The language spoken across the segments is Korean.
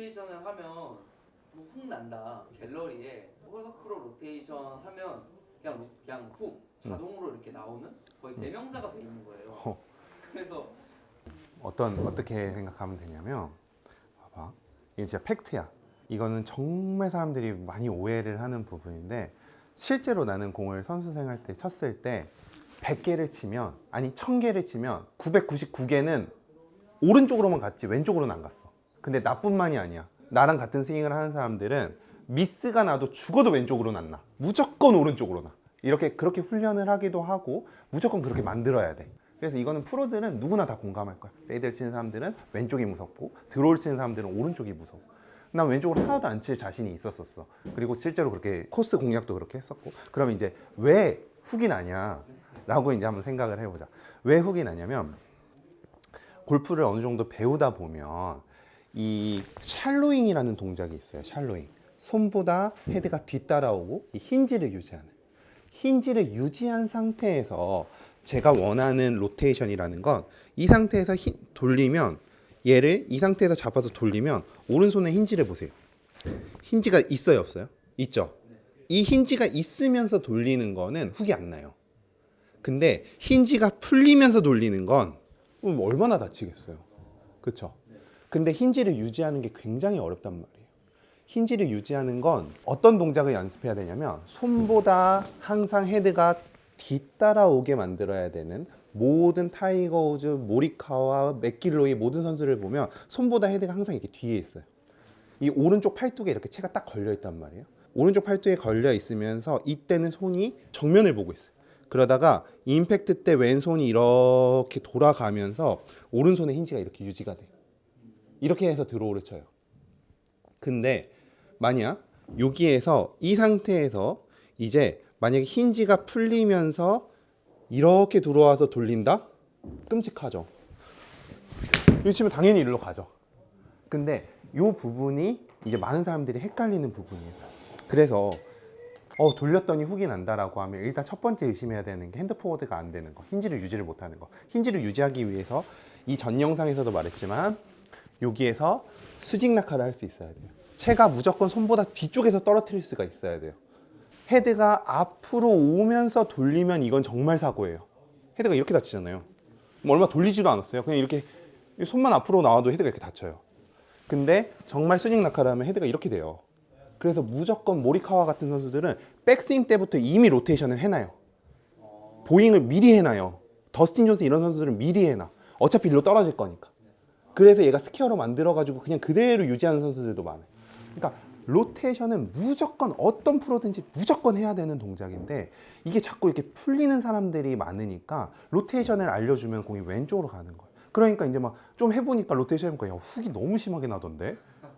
로테이션을 하면 뭐훅 난다. 갤러리에 허석 프로 로테이션 하면 그냥 로- 그냥 훅 자동으로 이렇게 나오는 거의 대명사가 돼 있는 거예요. 어. 그래서 어떤 어떻게 생각하면 되냐면 봐봐 이게 진짜 팩트야 이거는 정말 사람들이 많이 오해를 하는 부분인데 실제로 나는 공을 선수 생활 때 쳤을 때 100개를 치면 아니 1000개를 치면 999개는 오른쪽으로만 갔지 왼쪽으로는 안 갔어 근데 나뿐만이 아니야 나랑 같은 스윙을 하는 사람들은 미스가 나도 죽어도 왼쪽으로는 안 나. 무조건 오른쪽으로 나. 이렇게 그렇게 훈련을 하기도 하고 무조건 그렇게 만들어야 돼. 그래서 이거는 프로들은 누구나 다 공감할 거야. 페이드를 치는 사람들은 왼쪽이 무섭고 드로우를 치는 사람들은 오른쪽이 무서워. 난 왼쪽으로 하나도 안 칠 자신이 있었었어. 그리고 실제로 그렇게 코스 공략도 그렇게 했었고. 그러면 이제 왜 훅이 나냐? 라고 이제 한번 생각을 해보자. 왜 훅이 나냐면 골프를 어느 정도 배우다 보면 이 샬로잉이라는 동작이 있어요. 샬로잉. 손보다 헤드가 뒤따라오고 이 힌지를 유지하는. 힌지를 유지한 상태에서 제가 원하는 로테이션이라는 건 이 상태에서 히- 돌리면 얘를 이 상태에서 잡아서 돌리면 오른손에 힌지를 보세요. 힌지가 있어요, 없어요? 있죠. 이 힌지가 있으면서 돌리는 거는 훅이 안 나요. 근데 힌지가 풀리면서 돌리는 건 얼마나 다치겠어요. 그렇죠? 근데 힌지를 유지하는 게 굉장히 어렵단 말이에요. 힌지를 유지하는 건 어떤 동작을 연습해야 되냐면 손보다 항상 헤드가 뒤따라오게 만들어야 되는 모든 타이거 우즈, 모리카와 맥길로이 모든 선수를 보면 손보다 헤드가 항상 이렇게 뒤에 있어요. 이 오른쪽 팔뚝에 이렇게 채가 딱 걸려 있단 말이에요. 오른쪽 팔뚝에 걸려 있으면서 이때는 손이 정면을 보고 있어요. 그러다가 임팩트 때 왼손이 이렇게 돌아가면서 오른손의 힌지가 이렇게 유지가 돼. 이렇게 해서 드로우를 쳐요. 근데 만약 여기에서 이 상태에서 이제 만약에 힌지가 풀리면서 이렇게 들어와서 돌린다? 끔찍하죠. 이거 치면 당연히 일로 가죠. 근데 이 부분이 이제 많은 사람들이 헷갈리는 부분이에요. 그래서 어 돌렸더니 훅이 난다라고 하면 일단 첫 번째 의심해야 되는 게 핸드 포워드가 안 되는 거, 힌지를 유지를 못하는 거. 힌지를 유지하기 위해서 이 전 영상에서도 말했지만 여기에서 수직 낙하를 할 수 있어야 돼요. 채가 무조건 손보다 뒤쪽에서 떨어뜨릴 수가 있어야 돼요. 헤드가 앞으로 오면서 돌리면 이건 정말 사고예요. 헤드가 이렇게 다치잖아요. 뭐 얼마 돌리지도 않았어요. 그냥 이렇게 손만 앞으로 나와도 헤드가 이렇게 다쳐요. 근데 정말 낙하를 하면 헤드가 이렇게 돼요. 그래서 무조건 모리카와 같은 선수들은 백스윙 때부터 이미 로테이션을 해놔요. 보잉을 미리 해놔요. 더스틴 존스 이런 선수들은 미리 해놔. 어차피 일로 떨어질 거니까. 그래서 얘가 스퀘어로 만들어가지고 그냥 그대로 유지하는 선수들도 많아요. 그러니까 로테이션은 무조건 어떤 프로든지 무조건 해야 되는 동작인데 이게 자꾸 이렇게 풀리는 사람들이 많으니까 로테이션을 알려주면 공이 왼쪽으로 가는 거예요. 그러니까 이제 막 좀 해보니까 로테이션 해보니까 야, 훅이 너무 심하게 나던데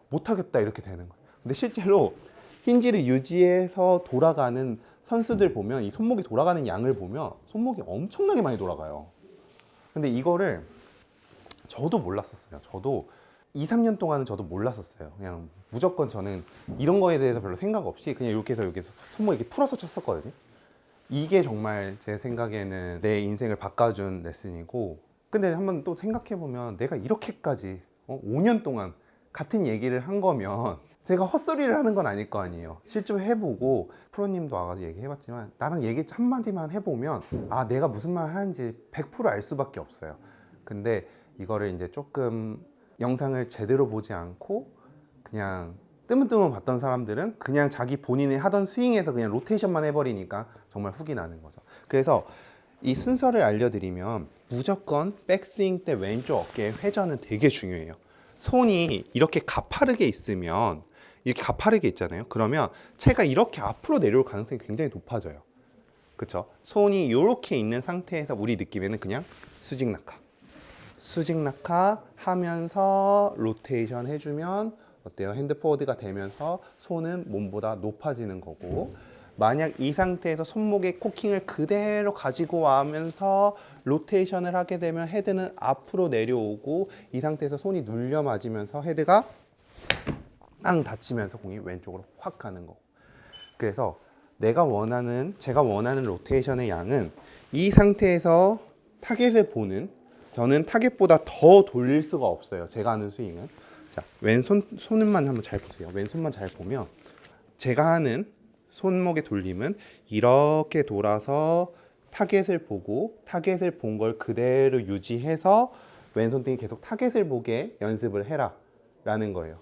못하겠다 이렇게 되는 거예요. 근데 실제로 힌지를 유지해서 돌아가는 선수들 보면 이 손목이 돌아가는 양을 보면 손목이 엄청나게 많이 돌아가요. 근데 이거를 저도 몰랐었어요. 저도 2, 3년 동안은 저도 몰랐었어요. 그냥 무조건 저는 이런 거에 대해서 별로 생각 없이 그냥 이렇게 해서 이렇게 손목 이렇게 풀어서 쳤었거든요. 이게 정말 제 생각에는 내 인생을 바꿔준 레슨이고 근데 한번 또 생각해 보면 내가 이렇게까지 어, 5년 동안 같은 얘기를 한 거면 제가 헛소리를 하는 건 아닐 거 아니에요. 실제로 해보고 프로님도 와가지고 얘기해봤지만 나랑 얘기 한마디만 해보면 아 내가 무슨 말 하는지 100%알 수밖에 없어요. 근데 이거를 이제 조금 영상을 제대로 보지 않고 그냥 뜨문뜨문 봤던 사람들은 그냥 자기 본인이 하던 스윙에서 그냥 로테이션만 해버리니까 정말 훅이 나는 거죠. 그래서 이 순서를 알려드리면 무조건 백스윙 때 왼쪽 어깨 회전은 되게 중요해요. 손이 이렇게 가파르게 있으면 이렇게 가파르게 있잖아요. 그러면 채가 이렇게 앞으로 내려올 가능성이 굉장히 높아져요. 그렇죠? 손이 이렇게 있는 상태에서 우리 느낌에는 그냥 수직 낙하. 수직 낙하 하면서 로테이션 해주면 어때요? 핸드 포워드가 되면서 손은 몸보다 높아지는 거고 만약 이 상태에서 손목의 코킹을 그대로 가지고 와면서 로테이션을 하게 되면 헤드는 앞으로 내려오고 이 상태에서 손이 눌려 맞으면서 헤드가 땅 닫히면서 공이 왼쪽으로 확 가는 거. 그래서 내가 원하는 제가 원하는 로테이션의 양은 이 상태에서 타겟을 보는 저는 타겟보다 더 돌릴 수가 없어요. 제가 하는 스윙은 자, 왼손 손만 한번 잘 보세요. 왼손만 잘 보면 제가 하는 손목의 돌림은 이렇게 돌아서 타겟을 보고 타겟을 본 걸 그대로 유지해서 왼손등이 계속 타겟을 보게 연습을 해라 라는 거예요.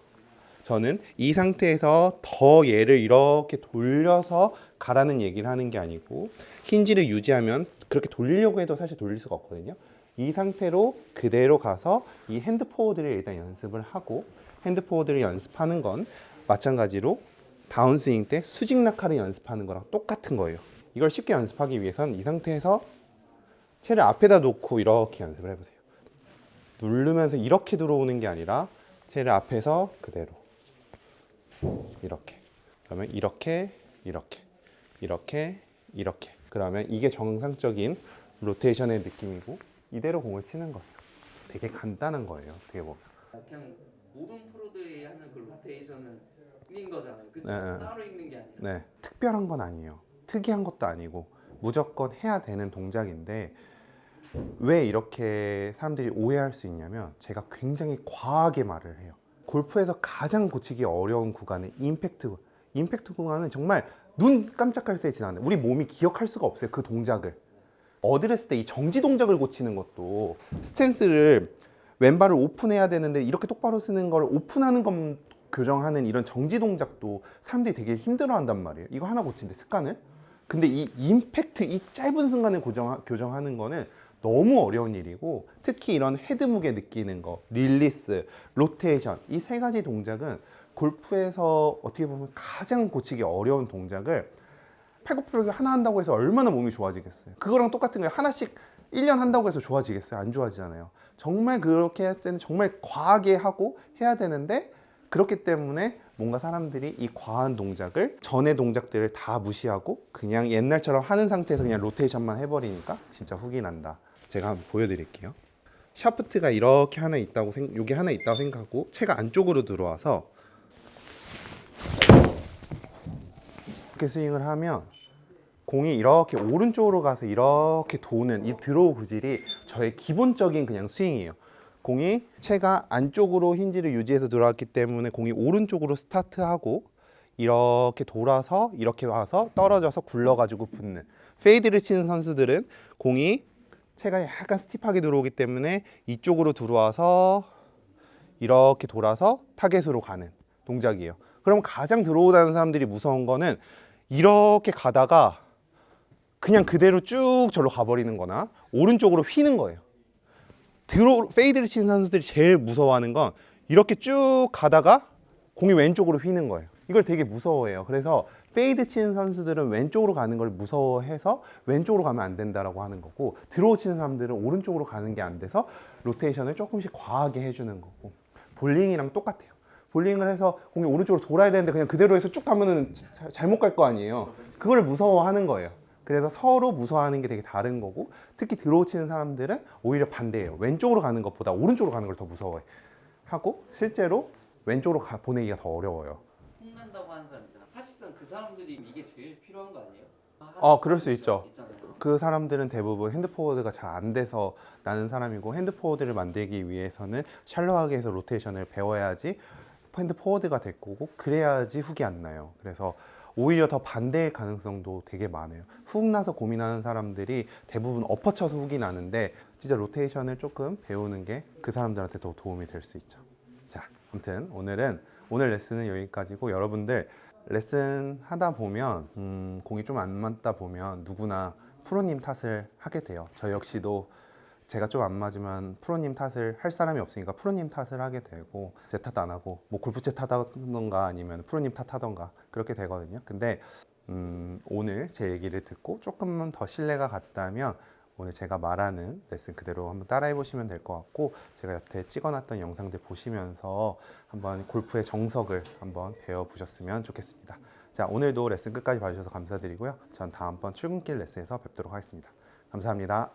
저는 이 상태에서 더 얘를 이렇게 돌려서 가라는 얘기를 하는 게 아니고 힌지를 유지하면 그렇게 돌리려고 해도 사실 돌릴 수가 없거든요. 이 상태로 그대로 가서 이 핸드 포워드를 일단 연습을 하고 핸드 포워드를 연습하는 건 마찬가지로 다운스윙 때 수직 낙하를 연습하는 거랑 똑같은 거예요. 이걸 쉽게 연습하기 위해선 이 상태에서 채를 앞에다 놓고 이렇게 연습을 해보세요. 누르면서 이렇게 들어오는 게 아니라 채를 앞에서 그대로 이렇게 그러면 이렇게 이렇게 이렇게 이렇게 그러면 이게 정상적인 로테이션의 느낌이고 이대로 공을 치는 거예요. 되게 간단한 거예요. 어떻게 보면. 그냥 모든 프로들이 하는 그 로테이션은 있는 거잖아요. 그치? 네, 네. 따로 있는 게 아니라. 네, 특별한 건 아니에요. 특이한 것도 아니고 무조건 해야 되는 동작인데 왜 이렇게 사람들이 오해할 수 있냐면 제가 굉장히 과하게 말을 해요. 골프에서 가장 고치기 어려운 구간은 임팩트. 임팩트 구간은 정말 눈 깜짝할 새에 지나는 우리 몸이 기억할 수가 없어요. 그 동작을. 어드레스 때 이 정지 동작을 고치는 것도 스탠스를 왼발을 오픈해야 되는데 이렇게 똑바로 쓰는 걸 오픈하는 것 교정하는 이런 정지 동작도 사람들이 되게 힘들어 한단 말이에요. 이거 하나 고친데 습관을. 근데 이 임팩트, 이 짧은 순간에 고정, 교정하는 거는 너무 어려운 일이고 특히 이런 헤드 무게 느끼는 거, 릴리스, 로테이션 이 세 가지 동작은 골프에서 어떻게 보면 가장 고치기 어려운 동작을 팔굽혀펴기 하나 한다고 해서 얼마나 몸이 좋아지겠어요. 그거랑 똑같은 거예요. 하나씩 1년 한다고 해서 좋아지겠어요? 안 좋아지잖아요. 정말 그렇게 할 때는 정말 과하게 하고 해야 되는데 그렇기 때문에 뭔가 사람들이 이 과한 동작을 전의 동작들을 다 무시하고 그냥 옛날처럼 하는 상태에서 그냥 로테이션만 해버리니까 진짜 훅이 난다. 제가 한번 보여드릴게요. 샤프트가 이렇게 하나 있다고 생, 여기 하나 있다고 생각하고 채가 안쪽으로 들어와서 이렇게 스윙을 하면 공이 이렇게 오른쪽으로 가서 이렇게 도는 이 드로우 구질이 저의 기본적인 그냥 스윙이에요. 공이 채가 안쪽으로 힌지를 유지해서 들어왔기 때문에 공이 오른쪽으로 스타트하고 이렇게 돌아서 이렇게 와서 떨어져서 굴러가지고 붙는 페이드를 치는 선수들은 공이 채가 약간 스티프하게 들어오기 때문에 이쪽으로 들어와서 이렇게 돌아서 타겟으로 가는 동작이에요. 그럼 가장 들어오다는 사람들이 무서운 거는 이렇게 가다가 그냥 그대로 쭉 절로 가버리는 거나 오른쪽으로 휘는 거예요. 드로 페이드를 치는 선수들이 제일 무서워하는 건 이렇게 쭉 가다가 공이 왼쪽으로 휘는 거예요. 이걸 되게 무서워해요. 그래서 페이드 치는 선수들은 왼쪽으로 가는 걸 무서워해서 왼쪽으로 가면 안 된다라고 하는 거고 드로우 치는 사람들은 오른쪽으로 가는 게 안 돼서 로테이션을 조금씩 과하게 해주는 거고 볼링이랑 똑같아요. 볼링을 해서 공이 오른쪽으로 돌아야 되는데 그냥 그대로 해서 쭉 가면은 자- 잘못 갈 거 아니에요. 그걸 무서워하는 거예요. 그래서 서로 무서워하는 게 되게 다른 거고 특히 드로우 치는 사람들은 오히려 반대예요. 왼쪽으로 가는 것보다 오른쪽으로 가는 걸 더 무서워해. 하고 실제로 왼쪽으로 가, 보내기가 더 어려워요. 혼난다고 하는 사람 있잖아. 사실상 그 사람들이 이게 제일 필요한 거 아니에요? 어, 그럴 수 있죠. 있잖아요. 그 사람들은 대부분 핸드포워드가 잘 안 돼서 나는 사람이고 핸드포워드를 만들기 위해서는 샬로하게 해서 로테이션을 배워야지 핸드 포워드가 될 거고 그래야지 훅이 안 나요. 그래서 오히려 더 반대일 가능성도 되게 많아요. 훅 나서 고민하는 사람들이 대부분 엎어쳐서 훅이 나는데 진짜 로테이션을 조금 배우는 게 그 사람들한테 더 도움이 될 수 있죠. 자, 아무튼 오늘은 오늘 레슨은 여기까지고 여러분들 레슨 하다 보면 음, 공이 좀 안 맞다 보면 누구나 프로님 탓을 하게 돼요. 저 역시도 제가 좀 안 맞으면 프로님 탓을 할 사람이 없으니까 프로님 탓을 하게 되고 제 탓 안 하고 뭐 골프채 탓하던가 아니면 프로님 탓하던가 그렇게 되거든요. 근데 음, 오늘 제 얘기를 듣고 조금만 더 신뢰가 갔다면 오늘 제가 말하는 레슨 그대로 한번 따라해 보시면 될 것 같고 제가 여태 찍어놨던 영상들 보시면서 한번 골프의 정석을 한번 배워 보셨으면 좋겠습니다. 자 오늘도 레슨 끝까지 봐주셔서 감사드리고요. 전 다음번 출근길 레슨에서 뵙도록 하겠습니다. 감사합니다.